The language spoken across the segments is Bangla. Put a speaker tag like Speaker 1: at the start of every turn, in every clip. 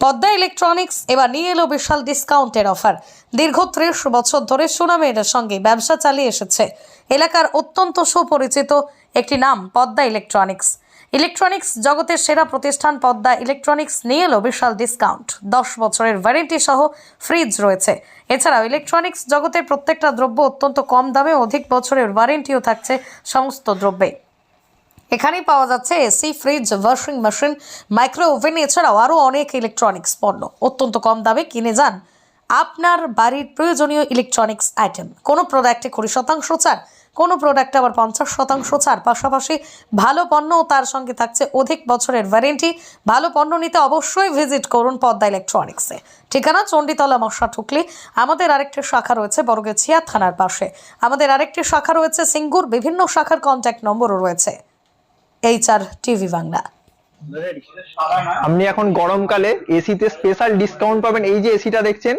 Speaker 1: পদ্মা ইলেকট্রনিক্স এবার নিয়ে এলো বিশাল ডিসকাউন্টের অফার দীর্ঘ ত্রিশ বছর ধরে সুনামের সঙ্গে ব্যবসা চালিয়ে এসেছে। এলাকার অত্যন্ত সুপরিচিত একটি নাম, পদ্মা ইলেকট্রনিক্স। ইলেকট্রনিক্স জগতের সেরা প্রতিষ্ঠান পদ্মা ইলেকট্রনিক্স নিয়ে এলো বিশাল ডিসকাউন্ট দশ বছরের ওয়ারেন্টি সহ ফ্রিজ রয়েছে। এছাড়াও ইলেকট্রনিক্স জগতের প্রত্যেকটা দ্রব্য অত্যন্ত কম দামে অধিক বছরের ওয়ারেন্টিও থাকছে সমস্ত দ্রব্যে। এখানেই পাওয়া যাচ্ছে AC, fridge, washing machine micro oven এছাড়াও আরও অনেক ইলেকট্রনিক্স পণ্য। অত্যন্ত কম দামে কিনে যান আপনার বাড়ির প্রয়োজনীয় ইলেকট্রনিক্স আইটেম কোনো প্রোডাক্টে কুড়ি শতাংশ ছাড়, কোনো প্রোডাক্টে আবার পঞ্চাশ শতাংশ ছাড়। পাশাপাশি ভালো পণ্য তার সঙ্গে থাকছে অধিক বছরের ওয়ারেন্টি ভালো পণ্য নিতে অবশ্যই ভিজিট করুন পদ্মা ইলেকট্রনিক্সে ঠিকানা চণ্ডীতলা মশা ঠুকলি। আমাদের আরেকটি শাখা রয়েছে বড়গেছিয়া থানার পাশে। আমাদের আরেকটি শাখা রয়েছে সিঙ্গুর। বিভিন্ন শাখার কন্ট্যাক্ট নম্বরও রয়েছে। HR TV Bangla.
Speaker 2: আপনি এখন গরমকালে এসিতে স্পেশাল ডিসকাউন্ট পাবেন। এই যে এসিটা দেখছেন,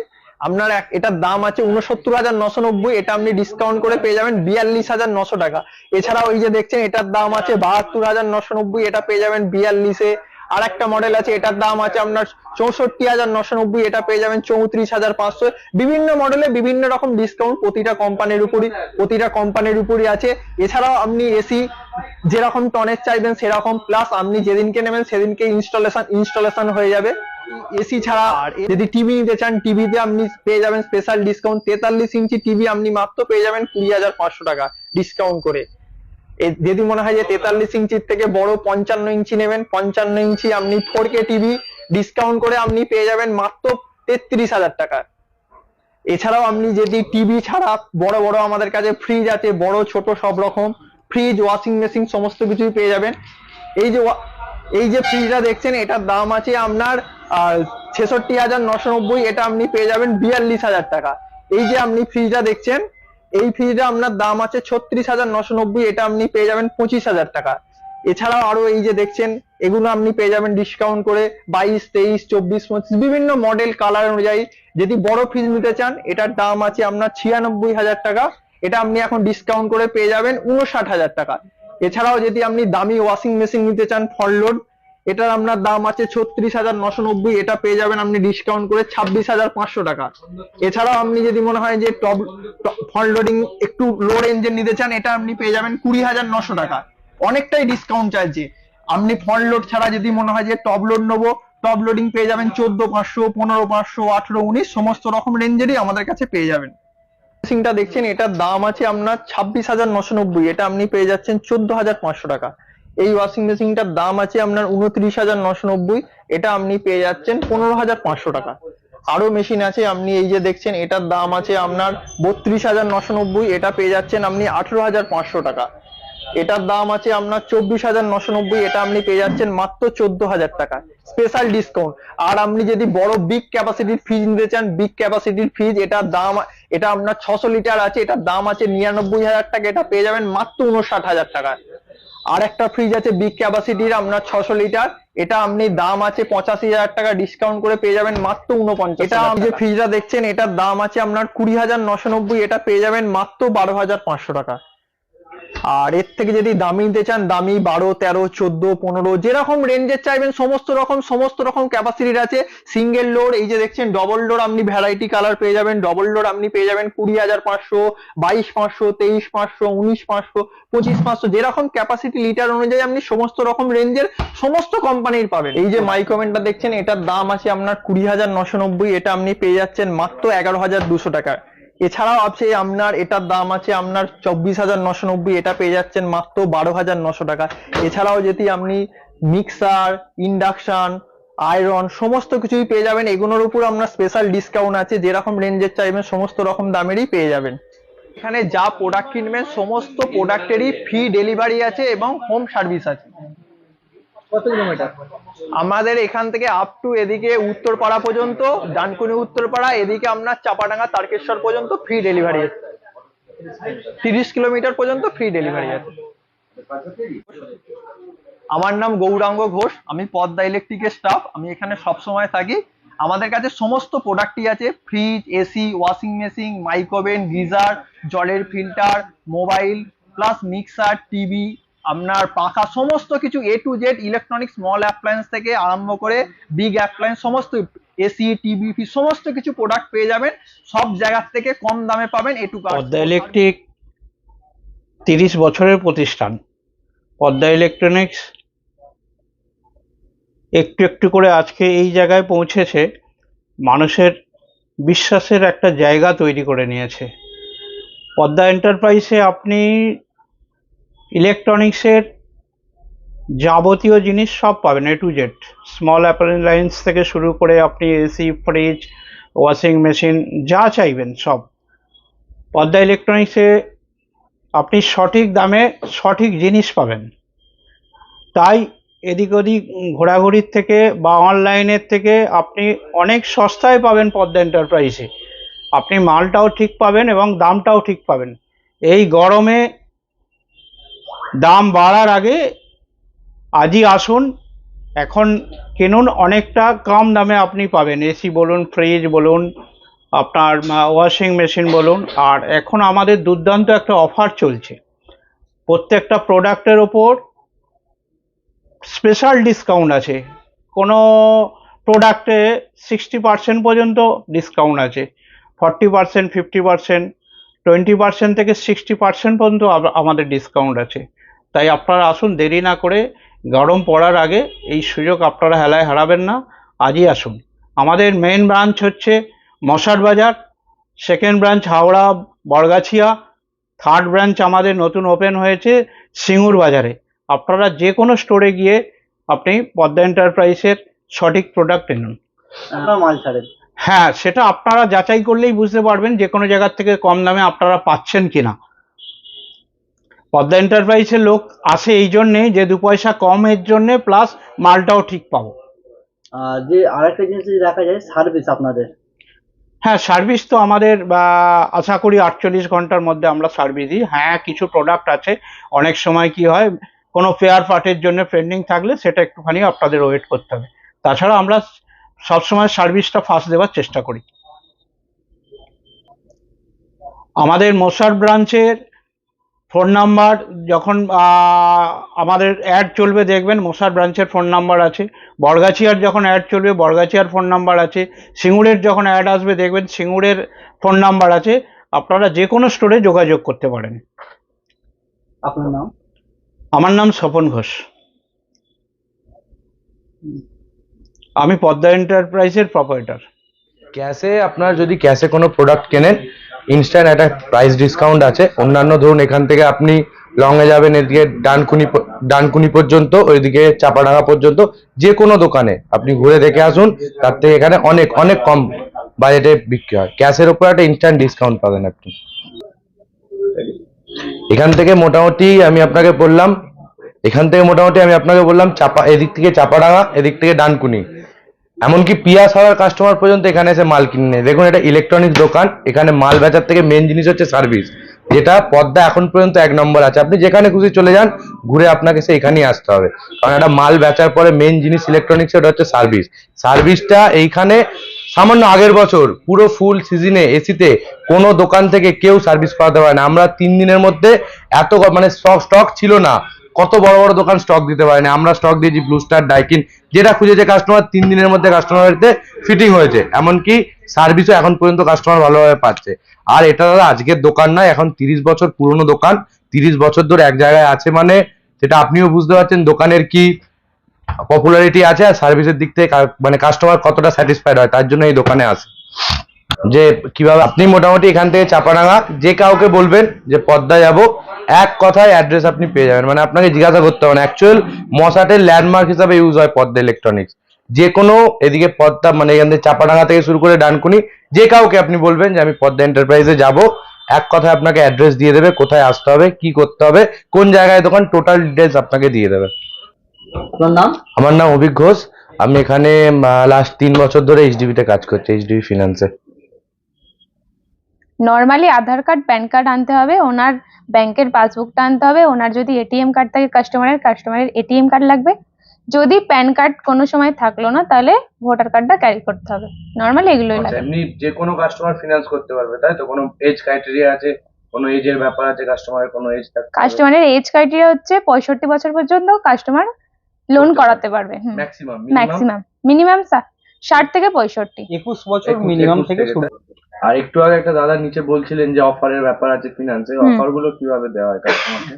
Speaker 2: আপনার এটার দাম আছে উনসত্তর হাজার নশো নব্বই, এটা আপনি ডিসকাউন্ট করে পেয়ে যাবেন বিয়াল্লিশ হাজার নশো টাকা। এছাড়াও ওই যে দেখছেন, এটার দাম আছে বাহাত্তর হাজার নশো নব্বই, এটা পেয়ে যাবেন বিয়াল্লিশে আর একটা মডেল আছে, এটার দাম আছে আপনার চৌষট্টি হাজার নশো নব্বই, এটা পেয়ে যাবেন চৌত্রিশ হাজার পাঁচশো। বিভিন্ন মডেলে বিভিন্ন রকম ডিসকাউন্ট প্রতিটা কোম্পানির উপরই, প্রতিটা কোম্পানির উপরই আছে। এছাড়াও আপনি এসি যেরকম টনের চাইবেন সেরকম প্লাস আপনি যেদিনকে নেবেন সেদিনকে ইনস্টলেশন ইনস্টলেশন হয়ে যাবে। এসি ছাড়া আর যদি টিভি নিতে চান টিভিতে আপনি পেয়ে যাবেন স্পেশাল ডিসকাউন্ট তেতাল্লিশ ইঞ্চি টিভি আপনি মাত্র পেয়ে যাবেন কুড়ি হাজার পাঁচশো টাকা ডিসকাউন্ট করে। যদি মনে হয় যে তেতাল্লিশ ইঞ্চির থেকে বড় পঞ্চান্ন ইঞ্চি নেবেন, পঞ্চান্ন ইঞ্চি আপনি ফোর কে টিভি ডিসকাউন্ট করে আপনি পেয়ে যাবেন মাত্র তেত্রিশ হাজার টাকা। এছাড়াও আপনি যদি টিভি ছাড়া বড় বড় আমাদের কাছে ফ্রিজ আছে, বড়, ছোট, সব রকম ফ্রিজ ওয়াশিং মেশিন সমস্ত কিছুই পেয়ে যাবেন। এই যে এই যে ফ্রিজটা দেখছেন, এটার দাম আছে আপনার ছেষট্টি হাজার নশো নব্বই, এটা আপনি পেয়ে যাবেন বিয়াল্লিশ হাজার টাকা। এই যে আপনি ফ্রিজটা দেখছেন এই ফ্রিজটা আপনার দাম আছে ছত্রিশ হাজার নশো নব্বই, এটা আপনি পেয়ে যাবেন পঁচিশ হাজার টাকা। এছাড়াও আরও এই যে দেখছেন, এগুলো আপনি পেয়ে যাবেন ডিসকাউন্ট করে বাইশ, তেইশ, চব্বিশ, পঁচিশ, বিভিন্ন মডেল কালার অনুযায়ী। যদি বড় ফ্রিজ নিতে চান, এটার দাম আছে আপনার ছিয়ানব্বই হাজার টাকা। এটা আপনি এখন ডিসকাউন্ট করে পেয়ে যাবেন উনষাট হাজার টাকা। এছাড়াও যদি আপনি দামি ওয়াশিং মেশিন নিতে চান ফল লোড এটার আপনার দাম আছে ছত্রিশ হাজার নশো নব্বই, এটা পেয়ে যাবেন আপনি ডিসকাউন্ট করে ছাব্বিশ হাজার পাঁচশো টাকা। এছাড়াও আপনি যদি মনে হয় যে টপ ফ্রন্ট লোডিং একটু লো রেঞ্জের নিতে চান, এটা আপনি পেয়ে যাবেন কুড়ি হাজার নশো টাকা। অনেকটাই ডিসকাউন্ট চাইছে। আপনি ফ্রন্ট লোড ছাড়া যদি মনে হয় যে টপ লোড নেব টপ লোডিং পেয়ে যাবেন চোদ্দ পাঁচশো, পনেরো পাঁচশো, আঠেরো উনিশ, সমস্ত রকম রেঞ্জেরই আমাদের কাছে পেয়ে যাবেন। মেশিনটা দেখছেন, এটার দাম আছে আপনার ছাব্বিশ হাজার নশো নব্বই, এটা আপনি পেয়ে যাচ্ছেন চোদ্দ হাজার পাঁচশো টাকা। এই ওয়াশিং মেশিনটার দাম আছে আপনার উনত্রিশ হাজার নশো নব্বই। এটা আপনি পেয়ে যাচ্ছেন পনেরো হাজার পাঁচশো টাকা। আরও মেশিন আছে, আপনি এই যে দেখছেন, এটার দাম আছে আপনার বত্রিশ হাজার নশো নব্বই। এটা পেয়ে যাচ্ছেন আপনি আঠেরো হাজার পাঁচশো টাকা। এটার দাম আছে আপনার চব্বিশ হাজার নশো নব্বই। এটা আপনি পেয়ে যাচ্ছেন মাত্র চোদ্দ হাজার টাকা। স্পেশাল ডিসকাউন্ট আর আপনি যদি বড় বিগ ক্যাপাসিটির ফ্রিজ নিতে চান বিগ ক্যাপাসিটির ফ্রিজ এটার দাম, এটা আপনার ছশো লিটার আছে, এটার দাম আছে নিরানব্বই হাজার টাকা। এটা পেয়ে যাবেন মাত্র উনষাট হাজার টাকা। আর একটা ফ্রিজ আছে বিগ ক্যাপাসিটির আপনার ছশো লিটার এটা আপনি দাম আছে পঁচাশি হাজার টাকা ডিসকাউন্ট করে পেয়ে যাবেন মাত্র উনপঞ্চাশ এটা আপনি যে ফ্রিজটা দেখছেন এটার দাম আছে আপনার কুড়ি হাজার নশো নব্বই এটা পেয়ে যাবেন মাত্র বারো হাজার পাঁচশো টাকা। আর এর থেকে যদি দামি নিতে চান, দামি বারো, তেরো, চোদ্দ, পনেরো, যেরকম রেঞ্জের চাইবেন, সমস্ত রকম সমস্ত রকম ক্যাপাসিটির আছে। সিঙ্গেল লোড এই যে দেখছেন ডবল লোড আপনি ভ্যারাইটি কালার পেয়ে যাবেন। ডবল লোড আপনি পেয়ে যাবেন কুড়ি হাজার পাঁচশো, বাইশ পাঁচশো, তেইশ পাঁচশো, উনিশ পাঁচশো, পঁচিশ পাঁচশো, যেরকম ক্যাপাসিটি লিটার অনুযায়ী আপনি সমস্ত রকম রেঞ্জের সমস্ত কোম্পানির পাবেন। এই যে মাইক্রোভেনটা দেখছেন, এটার দাম আছে আপনার কুড়ি হাজার নশো নব্বই, এটা আপনি পেয়ে যাচ্ছেন মাত্র এগারো হাজার দুশো টাকা এছাড়াও আছে আপনার, এটার দাম আছে আপনার চব্বিশ হাজার নশো নব্বই, এটা পেয়ে যাচ্ছেন মাত্র বারো হাজার নশো টাকা। এছাড়াও যদি আপনি মিক্সার, ইন্ডাকশন, আয়রন, সমস্ত কিছুই পেয়ে যাবেন, এগুলোর উপর আপনার স্পেশাল ডিসকাউন্ট আছে, যেরকম রেঞ্জের চাইবেন, সমস্ত রকম দামেরই পেয়ে যাবেন। এখানে যা প্রোডাক্ট কিনবেন, সমস্ত প্রোডাক্টেরই ফ্রি ডেলিভারি আছে এবং হোম সার্ভিস আছে।
Speaker 3: কত কিলোমিটার?
Speaker 2: আমাদের এখান থেকে আপ টু এদিকে উত্তরপাড়া পর্যন্ত, ডানকুনি উত্তরপাড়া, এদিকে আপনার চাপাডাঙ্গা, তারকেশ্বর পর্যন্ত ফ্রি ডেলিভারি আছে। তিরিশ কিলোমিটার পর্যন্ত ফ্রি ডেলিভারি আছে। আমার নাম গৌরাঙ্গ ঘোষ, আমি পদ্মা ইলেকট্রিকের স্টাফ আমি এখানে সব সময় থাকি। আমাদের কাছে সমস্ত প্রোডাক্টই আছে fridge AC washing machine micro oven geyser, জলের filter mobile plus mixer TV আপনার পাখা সমস্ত কিছু A to Z electronic small appliance থেকে আরম্ভ করে বিগ অ্যাপ্লায়েন্স সমস্ত এসি টিভি সমস্ত কিছু প্রোডাক্ট পেয়ে যাবেন। সব জায়গার থেকে কম দামে পাবেন এ টু
Speaker 4: পদ্মা ইলেকট্রিক তিরিশ বছরের প্রতিষ্ঠান। পদ্মা ইলেকট্রনিক্স একটু একটু করে আজকে এই জায়গায় পৌঁছেছে। মানুষের বিশ্বাসের একটা জায়গা তৈরি করে নিয়েছে। পদ্মা এন্টারপ্রাইজে আপনি ইলেকট্রনিক্সের যাবতীয় জিনিস সব পাবেন A to Z small appliance থেকে শুরু করে আপনি এসি ফ্রিজ ওয়াশিং মেশিন যা চাইবেন সব। পদ্মা ইলেকট্রনিক্সে আপনি সঠিক দামে সঠিক জিনিস পাবেন। তাই এদিক ওদিক ঘোরাঘুরির থেকে বা অনলাইনের থেকে আপনি অনেক সস্তায় পাবেন পদ্মা এন্টারপ্রাইজে। আপনি মালটাও ঠিক পাবেন এবং দামটাও ঠিক পাবেন। এই গরমে দাম বাড়ার আগে আজই আসুন। এখন কিনুন, অনেকটা কম দামে আপনি পাবেন। এসি বলুন, ফ্রিজ বলুন, আপনার ওয়াশিং মেশিন বলুন। আর এখন আমাদের দুর্দান্ত একটা অফার চলছে। প্রত্যেকটা প্রোডাক্টের ওপর স্পেশাল ডিসকাউন্ট আছে। কোনো প্রোডাক্টে সিক্সটি পার্সেন্ট পর্যন্ত ডিসকাউন্ট আছে। Forty percent, fifty percent, twenty percent থেকে সিক্সটি পার্সেন্ট পর্যন্ত আমাদের ডিসকাউন্ট আছে। তাই আপনারা আসুন দেরি না করে গরম পড়ার আগে এই সুযোগ আপনারা হেলায় হারাবেন না। আজই আসুন। আমাদের মেন ব্রাঞ্চ হচ্ছে Mashar Bazar second branch Howrah Borgachia third branch আমাদের নতুন ওপেন হয়েছে সিঙ্গুর বাজারে। আপনারা যে কোনো স্টোরে গিয়ে আপনি পদ্মা এন্টারপ্রাইজের সঠিক প্রোডাক্ট
Speaker 3: মাল ছাড়েন।
Speaker 4: হ্যাঁ সেটা আপনারা যাচাই করলেই বুঝতে পারবেন যে কোনো জায়গার থেকে কম দামে আপনারা পাচ্ছেন কিনা। পদ্মা এন্টারপ্রাইজের লোক আসে এই জন্যে যে দু পয়সা কমের জন্যে প্লাস মালটাও ঠিক পাবো।
Speaker 3: যে আরেকটা জিনিস যদি দেখা যায় সার্ভিস আপনাদের?
Speaker 4: হ্যাঁ সার্ভিস তো আমাদের আশা করি আটচল্লিশ ঘণ্টার মধ্যে আমরা সার্ভিস দিই। হ্যাঁ কিছু প্রোডাক্ট আছে। অনেক সময় কি হয় কোনো ফেয়ার পার্টের জন্য পেন্ডিং থাকলে সেটা একটুখানি আপনাদের ওয়েট করতে হবে। তাছাড়া আমরা সবসময় সার্ভিসটা ফাস্ট দেওয়ার চেষ্টা করি। আমাদের মশার ব্রাঞ্চের ফোন নাম্বার যখন আমাদের অ্যাড চলবে দেখবেন মশার ব্রাঞ্চের ফোন নাম্বার আছে। বরগাছিয়ার যখন অ্যাড চলবে বরগাছিয়ার ফোন নাম্বার আছে। সিঙ্গুরের যখন অ্যাড আসবে দেখবেন সিঙ্গুরের ফোন নাম্বার আছে। আপনারা যে কোনো স্টোরে যোগাযোগ করতে পারেন।
Speaker 3: আপনার নাম?
Speaker 4: আমার নাম স্বপন ঘোষ। আমি পদ্মা এন্টারপ্রাইজের প্রপারেটার
Speaker 5: ক্যাশে আপনার যদি ক্যাশে কোনো প্রোডাক্ট কেনেন ইনস্ট্যান্ট একটা প্রাইস ডিসকাউন্ট আছে। অন্যান্য ধরুন, এখান থেকে আপনি লংয়ে যাবেন, এদিকে ডানকুনি ডানকুনি পর্যন্ত, ওইদিকে চাপাডাঙ্গা পর্যন্ত যে কোনো দোকানে। আপনি ঘুরে দেখে আসুন, তার থেকে এখানে অনেক অনেক কম বাজেটে বিক্রি হয়। ক্যাশের উপর একটা ইনস্ট্যান্ট ডিসকাউন্ট পাবেন আপনি। এখান থেকে মোটামুটি আমি আপনাকে বললাম, এখান থেকে মোটামুটি আমি আপনাকে বললাম, চাপা এদিক থেকে চাপাডাঙ্গা, এদিক থেকে ডানকুনি। এমনকি পিয়া হওয়ার কাস্টমার পর্যন্ত এখানে এসে মাল কিনে নেয়। দেখুন, এটা ইলেকট্রনিক্স দোকান, এখানে মাল বেচার থেকে মেন জিনিস হচ্ছে সার্ভিস যেটা পদ্মা এখন পর্যন্ত এক নম্বর আছে। আপনি যেখানে খুশি চলে যান, ঘুরে আপনাকে সে এখানেই আসতে হবে। কারণ একটা মাল বেচার পরে মেন জিনিস ইলেকট্রনিক্স ওটা হচ্ছে সার্ভিস সার্ভিসটা এইখানে সামান্য আগের বছর, পুরো ফুল সিজনে এসিতে কোনো দোকান থেকে কেউ সার্ভিস করাতে পারে না। আমরা তিন দিনের মধ্যে এত মানে স্টক ছিল না। কত বড় বড় দোকান স্টক দিতে পারে না আমরা স্টক দিয়েছি ব্লু স্টার ডাইকিন যেটা খুঁজেছে কাস্টমার তিন দিনের মধ্যে কাস্টমারতে ফিটিং হয়েছে। এমনকি সার্ভিসও এখন পর্যন্ত কাস্টমার ভালোভাবে পাচ্ছে। আর এটা দাদা আজকের দোকান নয়, এখন তিরিশ বছর পুরনো দোকান। তিরিশ বছর ধরে এক জায়গায় আছে মানে সেটা আপনিও বুঝতে পারছেন, দোকানের কি পপুলারিটি আছে আর সার্ভিসের দিক থেকে মানে কাস্টমার কতটা স্যাটিসফাইড হয়, তার জন্য এই দোকানে আসে যে কীভাবে আপনি মোটামুটি এখান থেকে চাপাডাঙ্গা যে কাউকে বলবেন যে পদ্মা যাব এক কথায় অ্যাড্রেস আপনি পেয়ে যাবেন। মানে আপনাকে জিজ্ঞাসা করতে হবে না। অ্যাকচুয়াল মশাটের ল্যান্ডমার্ক হিসাবে ইউজ হয় পদ্মা ইলেকট্রনিক্স যে কোনো এদিকে পদ্মা মানে এখান থেকে চাপাডাঙ্গা থেকে শুরু করে ডানকুনি যে কাউকে আপনি বলবেন যে আমি পদ্মা এন্টারপ্রাইজে যাব এক কথায় আপনাকে অ্যাড্রেস দিয়ে দেবে কোথায় আসতে হবে কি করতে হবে কোন জায়গায় দোকান টোটাল ডিটেলস আপনাকে দিয়ে দেবে।
Speaker 3: আপনার নাম?
Speaker 5: আমার নাম অভিক ঘোষ। আমি এখানে লাস্ট তিন বছর ধরে এইচডিবিতে কাজ করছি HDB ফিনান্সে
Speaker 6: normally Aadhaar card PAN card আনতে হবে ওনার ব্যাংকের পাসবুকটা আনতে হবে ওনার যদি এটিএম কার্ড থাকে কাস্টমারের কাস্টমারের এটিএম কার্ড লাগবে। যদি প্যান কার্ড কোনো সময় থাকল না তাহলে ভোটার কার্ডটা ক্যারি করতে হবে। নর্মালি এগুলোই লাগে।
Speaker 5: এমনি যে কোনো কাস্টমার ফিনান্স করতে পারবে তাই তো? কোনো এজ ক্রাইটেরিয়া আছে? কোনো এজের ব্যাপার আছে কাস্টমারের কোনো এজ
Speaker 6: কাস্টমারের এজ ক্রাইটেরিয়া হচ্ছে পঁয়ষট্টি বছর পর্যন্ত কাস্টমার লোন
Speaker 5: করাতে
Speaker 6: পারবে
Speaker 5: ম্যাক্সিমাম
Speaker 6: ম্যাক্সিমাম মিনিমাম ষাট থেকে পঁয়ষট্টি।
Speaker 7: একুশ বছর মিনিমাম থেকে শুরু।
Speaker 5: আর একটু আগে একটা দাদা নিচে বলছিলেন যে অফারের ব্যাপার আছে ফিনান্সে অফারগুলো কীভাবে দেওয়া হয় কাস্টমারকে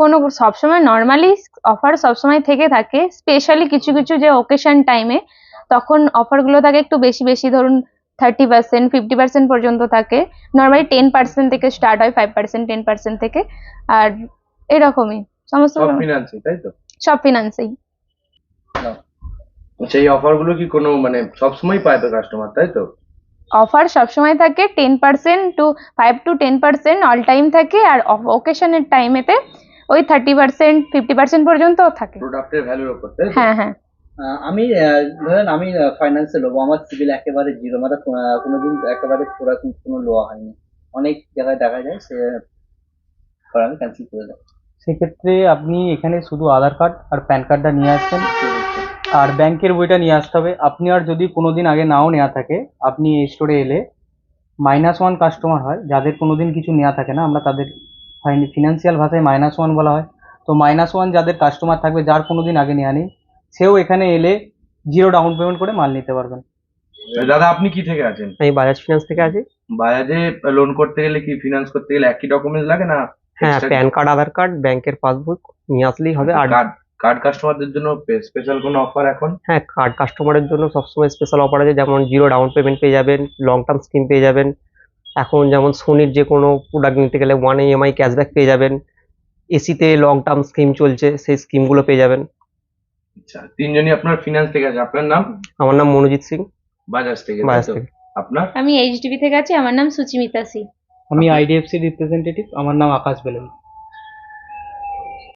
Speaker 6: কোনো সবসময় নর্মালি অফার সবসময় থেকে থাকে স্পেশালি কিছু কিছু যে ওকেশন টাইমে তখন অফারগুলো থাকে একটু বেশি বেশি ধরুন থার্টি পার্সেন্ট ফিফটি পার্সেন্ট পর্যন্ত থাকে। নর্মালি টেন পার্সেন্ট থেকে স্টার্ট হয় ফাইভ পার্সেন্ট টেন পার্সেন্ট থেকে। আর এরকমই সমস্ত
Speaker 5: সব ফিনান্সে তাই তো?
Speaker 6: সব ফিনান্সেই
Speaker 5: সেই অফারগুলো কি কোনো মানে সবসময় পায় তো কাস্টমার তাই তো?
Speaker 6: অফার সবসময় থাকে ten percent to five to ten percent all time থাকে আর ওকেশনের টাইমেতে ওই থার্টি পার্সেন্ট ফিফটি পার্সেন্ট পর্যন্তও থাকে।
Speaker 5: প্রোডাক্টের ভ্যালুর উপর
Speaker 6: হ্যাঁ হ্যাঁ।
Speaker 3: আহ, আমি ধরেন আমি ফাইন্যান্সে লোবো আমার সিভিল একেবারে জিরো মানে কোনোদিন একেবারে ওরকম কোনো লোয়া হয়নি। অনেক জায়গায় দেখা যায় সে পরে আমি ক্যান্সেল করে দেয়
Speaker 7: সেক্ষেত্রে আপনি এখানে শুধু আধার কার্ড আর প্যান কার্ডটা নিয়ে আসবেন। আর ব্যাংকের বইটা নিয়ে আসতে হবে। আপনি আর যদি কোনোদিন আগে নাও নেওয়া থাকে আপনি এই স্টোরে এলে মাইনাস ওয়ান কাস্টমার হয় যাদের কোনোদিন কিছু নেওয়া থাকে না আমরা তাদের ফিনান্সিয়াল ভাষায় মাইনাস ওয়ান বলা হয়। তো মাইনাস ওয়ান যাদের কাস্টমার থাকবে যার কোনোদিন আগে নেওয়া নেই সেও এখানে এলে জিরো ডাউন পেমেন্ট করে মাল নিতে পারবেন।
Speaker 5: দাদা আপনি কি থেকে আছেন?
Speaker 8: আমি বাজাজ ফিনান্স থেকে আছি।
Speaker 5: বাজাজে লোন করতে গেলে কি ফিনান্স করতে গেলে একই ডকুমেন্টস লাগে না?
Speaker 8: হ্যাঁ প্যান কার্ড আধার কার্ড ব্যাংকের পাসবুক নিয়ে আসলেই হবে। আর
Speaker 5: কার্ড কাস্টমারদের জন্য স্পেশাল কোনো অফার এখন?
Speaker 8: হ্যাঁ কার্ড কাস্টমারের জন্য সবসময় স্পেশাল অফার আছে যেমন জিরো ডাউন পেমেন্ট পেয়ে যাবেন লং টার্ম স্কিম পেয়ে যাবেন। এখন যেমন সোনির যে কোনো প্রোডাক্ট নিতে গেলে ওয়ান ইএমআই ক্যাশব্যাক পেয়ে যাবেন। এসিতে লং টার্ম স্কিম চলছে সেই স্কিমগুলো পেয়ে যাবেন।
Speaker 5: আচ্ছা তিনজনই আপনার ফিনান্স থেকে আছে। আপনার নাম?
Speaker 8: আমার নাম মনোজিৎ সিং।
Speaker 5: বাজাজ থেকে
Speaker 8: বাজাজ থেকে।
Speaker 5: আপনার?
Speaker 6: আমি এইচডিবি থেকে আছি আমার নাম সুচিমিতা সি।
Speaker 7: আমি আইডিএফসি রিপ্রেজেন্টেটিভ আমার নাম আকাশ বেলেন